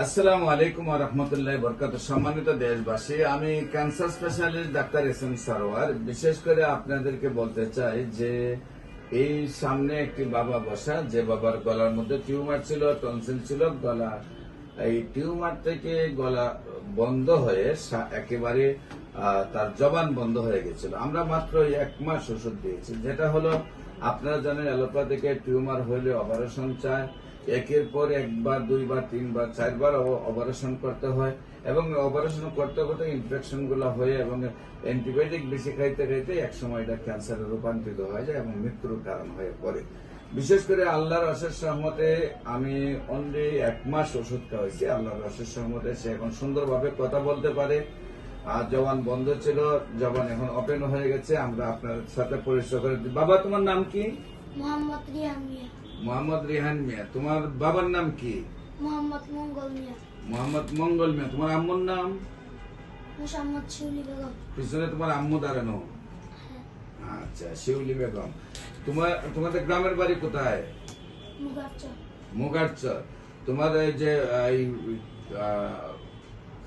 আসসালামু আলাইকুম রহমতুল্লাহ বরকাত সম্মানিত দেশবাসী, আমি cancer specialist doctor S M Sarwar. বিশেষ করে আপনাদেরকে বলতে চাই যে, এই সামনে একটি বাবা বসা, যে বাবার গলার মধ্যে টিউমার ছিল, টনসিল ছিল, গলা, এই টিউমার থেকে গলা বন্ধ হয়ে একেবারে তার জবান বন্ধ হয়ে গেছিল। আমরা মাত্র এক মাস ওষুধ দিয়েছি, যেটা হলো, আপনারা জানেন অ্যালোপ্যাথিকে টিউমার হলে অপারেশন চায় একের পর একবার, দুইবার, তিনবার, চারবার অপারেশন করতে হয় এবং অপারেশন করতে করতে ইনফেকশনগুলো হয়ে এবং অ্যান্টিবায়োটিক বেশি খাইতে খাইতে এক সময় এটা ক্যান্সারে রূপান্তরিত হয়ে যায় এবং মৃত্যুর কারণ হয়ে পড়ে। বিশেষ করে আল্লাহর অশেষ সহমতে আমি অনলি এক মাস ওষুধ খাওয়াইছি। আল্লাহর অশেষ সহমতে সে এখন সুন্দরভাবে কথা বলতে পারে। আর জবান বন্ধ ছিল, জবান এখন ওপেন হয়ে গেছে। আমরা আপনার সাথে পরিচয় করে বাবা, তোমার নাম কি? মোহাম্মদ রিয়া মিয়া। মোহাম্মদ রিহান মিয়া। তোমার বাবার নাম কি? মোহাম্মদ মঙ্গল মিয়া। মোহাম্মদ মঙ্গল মিয়া। তোমার আম্মুর নাম? মোসাম্মদ শিউলি বেগম। পিছনে তোমার আম্মু দাঁড়ানো। আচ্ছা শিউলি বেগম। তোমার তোমাদের গ্রামের বাড়ি কোথায়? মুগারচা মুগারচর। তোমার এই যে এই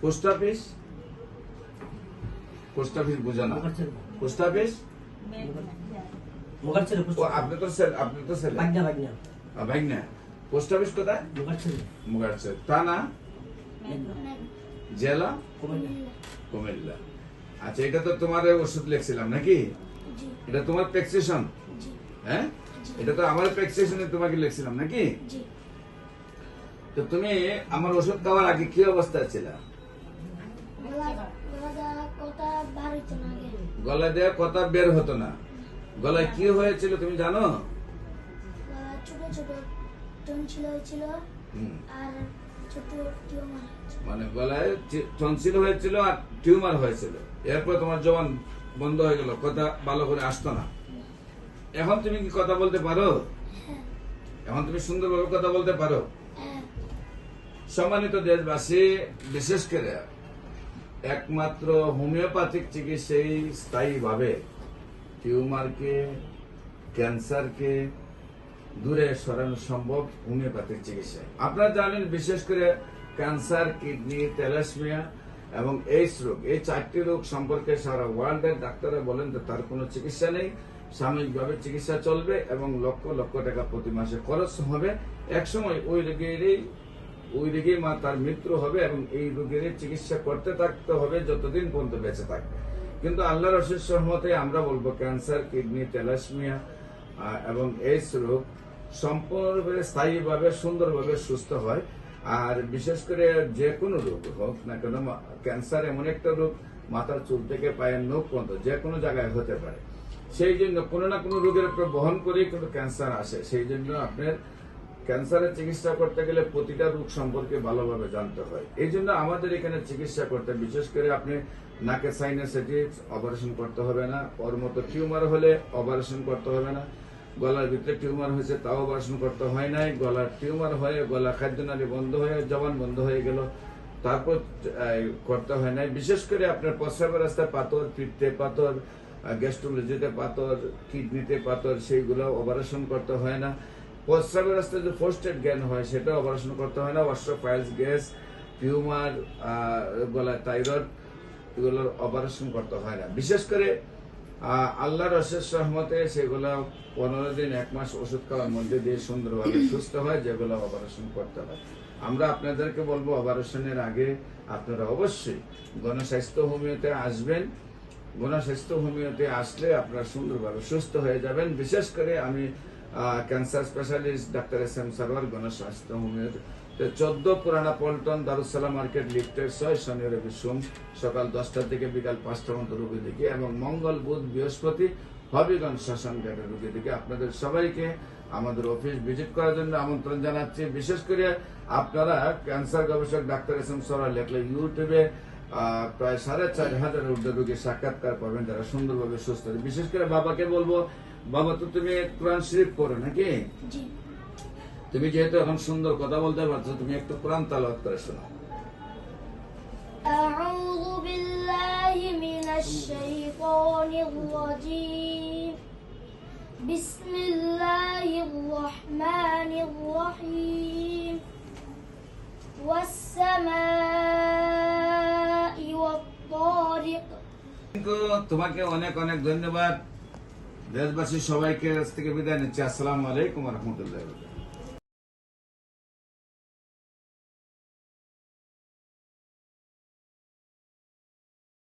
পোস্ট অফিস? পোস্ট অফিস বোঝানো পোস্ট অফিস? ও আপনি তো ছেলে আপনি তো ছেলে বাগনা বাগনা আহ, পোস্ট অফিস কোথায়? মুগার ছেলে থানা জেলা? কুমিল্লা। কুমিল্লা। আচ্ছা এটা তো তোমার ওষুধ লিখছিলাম নাকি? এটা তোমার প্রেসক্রিপশন? হ্যাঁ? এটা তো আমার প্রেসক্রিপশনে তোমাকে লিখছিলাম নাকি? তো তুমি আমার ওষুধ খাওয়ার আগে কি অবস্থা ছিল? গলা গলা কথা বার হইতো না আগে। গলা দেওয়া কথা বের হতো না। গলায় কি হয়েছিল তুমি জানো? ছোট ছোট টনছিল হয়েছিল আর ছোট টিউমার মানে গলায় টনসিল হয়েছিল আর টিউমার হয়েছিল। এরপর তোমার জবান বন্ধ হয়ে গেল কথা ভালো করে আসতো না। এখন তুমি কি কথা বলতে পারো? হ্যাঁ। এখন তুমি সুন্দরভাবে কথা বলতে পারো? হ্যাঁ। সম্মানিত দেশবাসী বিশেষ করে একমাত্র হোমিওপ্যাথিক চিকিৎসাই স্থায়ীভাবে টিউমারকে ক্যান্সারকে দূরে সরানো সম্ভব হোমিওপ্যাথিক চিকিৎসায়। আপনারা জানেন, বিশেষ করে ক্যান্সার, কিডনি তেলাসমিয়া এবং এইডস রোগ। এই চারটি রোগ সম্পর্কে সারা ওয়ার্ল্ডের ডাক্তাররা বলেন যে তার কোনো চিকিৎসা নেই, সাময়িকভাবে চিকিৎসা চলবে এবং লক্ষ লক্ষ টাকা প্রতি মাসে খরচ হবে। একসময় ওই রোগেরই, ওই রোগী মা তার মৃত্যু হবে এবং এই রোগের চিকিৎসা করতে থাকতে হবে, যতদিন পর্যন্ত বেঁচে থাকবে। কিন্তু আল্লাহর অশেষ সহমতে আমরা বলব ক্যান্সার, কিডনি তেলাসমিয়া এবং এইডস রোগ সম্পূর্ণরূপে স্থায়ীভাবে, সুন্দরভাবে সুস্থ হয়। আর বিশেষ করে যে কোনো রোগ হোক না কেন ক্যান্সার এমন একটা রোগ মাথার চুল থেকে পায়ের নখ পর্যন্ত যে কোনো জায়গায় হতে পারে। সেই জন্য কোনো না কোনো রোগের উপর বহন করেই কিন্তু ক্যান্সার আসে। সেই জন্য আপনার ক্যান্সারের চিকিৎসা করতে গেলে প্রতিটা রোগ সম্পর্কে ভালোভাবে জানতে হয়। এই জন্য আমাদের এখানে চিকিৎসা করতে বিশেষ করে আপনি নাকের সাইনাসাইটিস অপারেশন করতে হবে না, ওর মতো টিউমার হলে অপারেশন করতে হবে না। গলার ভিতরে টিউমার হয়েছে তাও অপারেশন করতে হয় নাই। গলার টিউমার হয়ে, গলা খাদ্য খাদ্যনালী বন্ধ হয়ে, জবান বন্ধ হয়ে গেল। তারপর করতে হয় নাই। বিশেষ করে আপনার প্রস্রাবের রাস্তায় পাথর, পিঠতে পাথর গ্যাস্ট্রোলজিতে পাথর কিডনিতে পাথর, সেইগুলো অপারেশন করতে হয় না। প্রস্রাবের রাস্তায় যে ফার্স্ট জ্ঞান হয়, সেটা অপারেশন করতে হয় না। অস্ট্রোফাইলস গ্যাস টিউমার গলায় থাইরয়েড এগুলোর অপারেশন করতে হয় না। বিশেষ করে আল্লাহর অশেষ সহমতে সেগুলো পনেরো দিন, এক মাস ওষুধ খাওয়ার মধ্যে দিয়ে সুন্দরভাবে সুস্থ হয়, যেগুলো অপারেশন করতে হয়। আমরা আপনাদেরকে বলব অপারেশনের আগে আপনারা অবশ্যই গণস্বাস্থ্য হোমিওতে আসবেন। গণস্বাস্থ্য হোমিওতে আসলে আপনারা সুন্দরভাবে সুস্থ হয়ে যাবেন। বিশেষ করে আমি cancer specialist doctor S M Sarwar Gonoshasthaya হোমিওতে চোদ্দ পুরানা পল্টন দারুসালাম মার্কেট লিফটের ছয় শনি রবি সোম সকাল দশটা থেকে বিকাল পাঁচটা মতো রোগী দিকে এবং মঙ্গল বুধ বৃহস্পতি হবিগঞ্জ শ্মশান ঘাটের রোগী দিকে আপনাদের সবাইকে আমাদের অফিস ভিজিট করার জন্য আমন্ত্রণ জানাচ্ছি। বিশেষ করে আপনারা ক্যান্সার গবেষক ডাক্তার এস এম সরোয়ার লেখলে ইউটিউবে প্রায় সাড়ে চার হাজার ঊর্ধ্ব রোগীর সাক্ষাৎকার পাবেন, যারা সুন্দরভাবে সুস্থ। বিশেষ করে বাবাকে বলব, বাবা তো তুমি কোরআন শরীফ করো নাকি? তুমি যেহেতু এখন সুন্দর কথা বলতে পারছো তুমি একটু কোরআন তালাওয়াত করে শোনাও أعوذ بالله من الشيطان الرجيم بسم الله الرحمن الرحيم والسماء والطارق কিন্তু তোমাকে অনেক অনেক ধন্যবাদ দেশবাসী সবাইকে আজ থেকে বিদায় নিচ্ছি আসসালামু আলাইকুম রহমতুল্লাহ